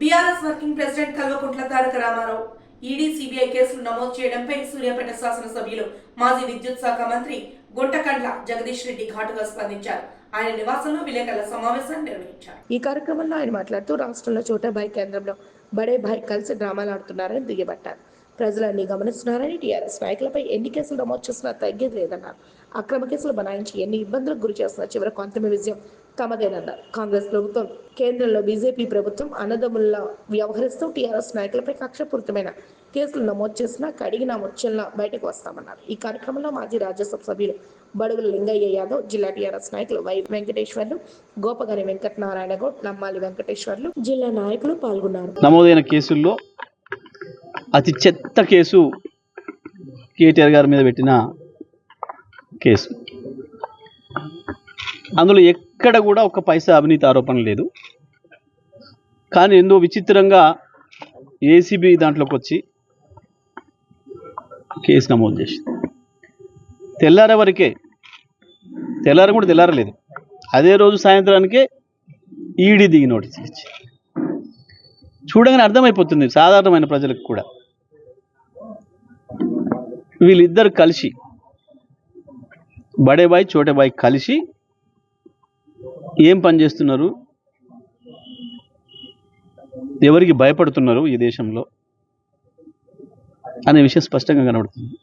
BRS working president Kalvakuntla Taraka Rama Rao ED CBI కేసులు నమోదు చేయడంపై సూర్యాపేట శాసనసభ్యులు మాజీ విద్యుత్ శాఖ మంత్రి గుంటకండ్ల జగదీష్ రెడ్డి ఘాటుగా స్పందించారు. ఆయన నివాసంలో విలేకరుల సమావేశాన్ని నిర్వహించారు. ఈ కార్యక్రమంలో ఆయన మాట్లాడుతూ రాష్ట్రంలో చోటాబాయి కేంద్రంలో బడే భాయ్ కలిసి డ్రామాలు ఆడుతున్నారని దుయ్యబట్టారు. ప్రజలన్నీ గమనిస్తున్నారని టీఆర్ఎస్ నాయకులపై ఎన్ని కేసులు నమోదు చేసినా తగ్గేది లేదన్నారు. అక్రమ కేసులు బనాయించి ఎన్ని ఇబ్బందులకు గురి చేస్తున్నా చివరకు అంతిమ విజయం తమదేనన్నారు కాంగ్రెస్ ప్రభుత్వం. కేంద్రంలో బీజేపీ ప్రభుత్వం అన్నదమ్ముల్లా వ్యవహరిస్తూ టీఆర్ఎస్ నాయకులపై కక్షపూరితమైన కేసులు నమోదు చేసినా కడిగిన ముచ్చల్లా బయటకు వస్తామన్నారు. ఈ కార్యక్రమంలో మాజీ రాజ్యసభ సభ్యులు బడుగుల లింగయ్య యాదవ్ జిల్లా టీఆర్ఎస్ నాయకులు వై వెంకటేశ్వర్లు గోపగారి వెంకటనారాయణ గౌడ్ నమ్మాలి వెంకటేశ్వర్లు జిల్లా నాయకులు పాల్గొన్నారు. నమోదైన కేసుల్లో అతి చెత్త కేసు కేటీఆర్ గారి మీద పెట్టిన కేసు. అందులో ఎక్కడ కూడా ఒక పైసా అవినీతి ఆరోపణ లేదు. కానీ ఎంతో విచిత్రంగా ఏసీబీ దాంట్లోకి వచ్చి కేసు నమోదు చేసింది. తెల్లారే వరకే తెల్లార కూడా తెల్లారలేదు. అదే రోజు సాయంత్రానికే ఈడీ దిగి నోటీస్ ఇచ్చి చూడగానే అర్థమైపోతుంది సాధారణమైన ప్రజలకు కూడా. వీళ్ళిద్దరు కలిసి బడేబాయ్ చోటేబాయ్ కలిసి ఏం పని చేస్తున్నారు? ఎవరికి భయపడుతున్నారు ఈ దేశంలో? అనే విషయం స్పష్టంగా కనబడుతుంది.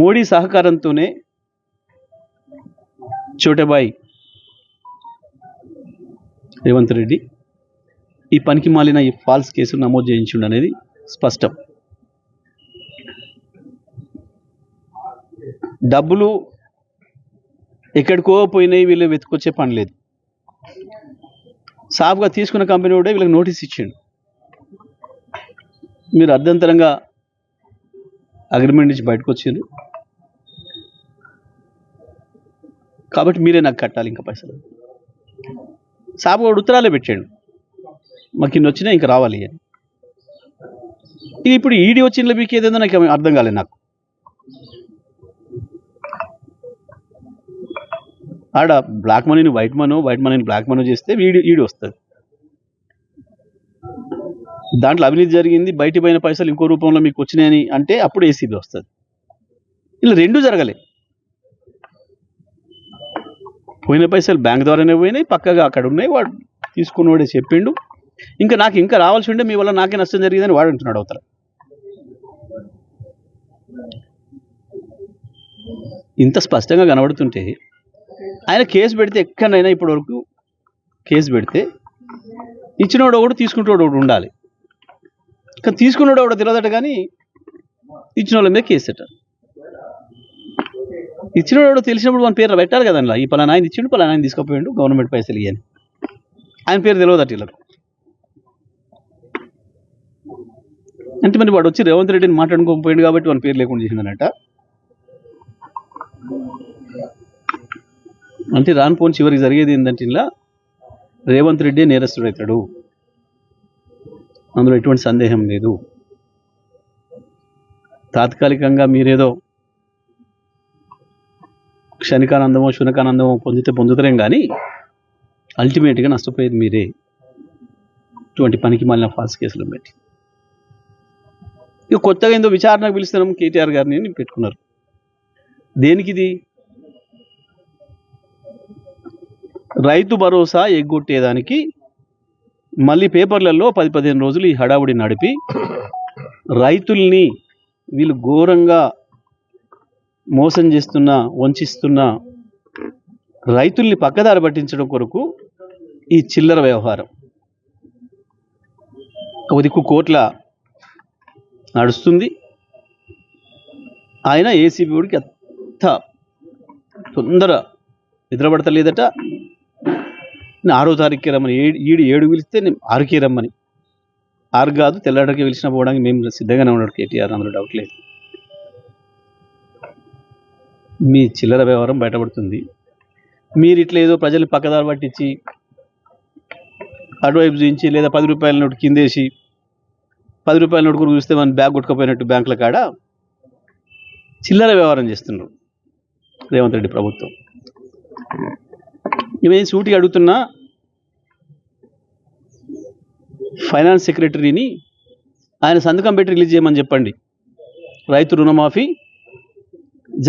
మోడీ సహకారంతోనే చోటబాయ్ రేవంత్ రెడ్డి ఈ పనికి మాలిన ఈ ఫాల్స్ కేసు నమోదు చేయించుండు అనేది స్పష్టం. డబ్బులు ఎక్కడికో పోయినాయి వీళ్ళు వెతుకొచ్చే పని లేదు. సాఫ్గా తీసుకున్న కంపెనీ కూడా వీళ్ళకి నోటీస్ ఇచ్చిండు. మీరు అర్ధంతరంగా అగ్రిమెంట్ నుంచి బయటకు వచ్చిండ్రు. కాబట్టి మీరే నాకు కట్టాలి ఇంకా పైసలు. సాఫ్గా కూడా ఉత్తరాలే పెట్టాడు. మాకు ఇన్ని వచ్చినా ఇంకా రావాలి అని ఇప్పుడు ఈడీ వచ్చిన మీకు ఏదేందో నాకు అర్థం కాలేదు నాకు. ఆడ బ్లాక్ మనీని వైట్ మనో వైట్ మనీని బ్లాక్ మనో చేస్తే వీడి ఈడి వస్తుంది. దాంట్లో అవినీతి జరిగింది బయట పోయిన పైసలు ఇంకో రూపంలో మీకు వచ్చినాయని అంటే అప్పుడు ఏసీబీ వస్తుంది. ఇలా రెండు జరగలే. పోయిన పైసలు బ్యాంక్ ద్వారానే పోయినాయి పక్కగా అక్కడ ఉన్నాయి వాడు తీసుకున్నవాడే చెప్పిండు. ఇంకా నాకు ఇంకా రావాల్సి ఉండే మీ వల్ల నాకే నష్టం జరిగిందని వాడు అంటున్నాడు అవతల. ఇంత స్పష్టంగా కనబడుతుంటే ఆయన కేసు పెడితే ఎక్కడైనా ఇప్పటి వరకు కేసు పెడితే ఇచ్చినోడు ఒకటి తీసుకుంటాడు ఒకటి ఉండాలి. కానీ తీసుకున్నాడు ఒకటి తెలియదట కానీ ఇచ్చిన వాళ్ళ మీద కేసు అట ఇచ్చినోడు వాడు తెలిసినప్పుడు మన పేరు పెట్టాలి కదా అందులో. ఈ పలానా ఆయన ఇచ్చిండు పలానా ఆయన తీసుకుపోయిండు గవర్నమెంట్ పైసలు ఇవ్వని ఆయన పేరు తెలియదట వీళ్ళకు. అంటే మరి వాడు వచ్చి రేవంత్ రెడ్డిని మాట్లాడుకోకపోయింది కాబట్టి వాని పేరు లేకుండా చేసిందనట. అంటే రాన్ పోని చివరికి జరిగేది ఏంటంటే ఇలా రేవంత్ రెడ్డి నేరస్తుడవుతాడు అందులో ఎటువంటి సందేహం లేదు. తాత్కాలికంగా మీరేదో క్షణికానందమో శునకానందమో పొందితే పొందుతారేం కానీ అల్టిమేట్గా నష్టపోయేది మీరే. ఇటువంటి పనికి మళ్ళీ ఫాల్స్ కేసులు పెట్టి. ఇక కొత్తగా ఏందో విచారణకు పిలుస్తున్నాం కేటీఆర్ గారిని పెట్టుకున్నారు. దేనికి ఇది రైతు భరోసా ఎగ్గొట్టేదానికి మళ్ళీ పేపర్లలో పది పదిహేను రోజులు ఈ హడావుడి నడిపి రైతుల్ని వీళ్ళు ఘోరంగా మోసం చేస్తున్న వంచిస్తున్న రైతుల్ని పక్కదారి పట్టించడం కొరకు ఈ చిల్లర వ్యవహారం. ఒక దిక్కు కోట్ల నడుస్తుంది. ఆయన ఏసీబీ వాడికి అంత తొందర నిద్రపడతలేదట. నేను ఆరో తారీఖుకి రమ్మని. ఏడు ఈడు ఏడు పిలిస్తే నేను ఆరుకే రమ్మని. ఆరు కాదు తెల్లడికి పిలిచిన పోవడానికి మేము సిద్ధంగానే ఉన్నాడు కేటీఆర్ అందులో డౌట్ లేదు. మీ చిల్లర వ్యవహారం బయటపడుతుంది. మీరు ఇట్లా ఏదో ప్రజలు పక్కదారి పట్టించి అటువైపు చూపించి లేదా పది రూపాయల నోటు కిందేసి పది రూపాయల నోటు కూడా చూస్తే మన బ్యాగ్ కొట్టుకుపోయినట్టు బ్యాంకుల కాడ చిల్లర వ్యవహారం చేస్తున్నారు రేవంత్ రెడ్డి ప్రభుత్వం. ఇవేం సూటిగా అడుగుతున్నా. ఫైనాన్స్ సెక్రటరీని ఆయన సంతకం పెట్టి రిలీజ్ చేయమని చెప్పండి. రైతు రుణమాఫీ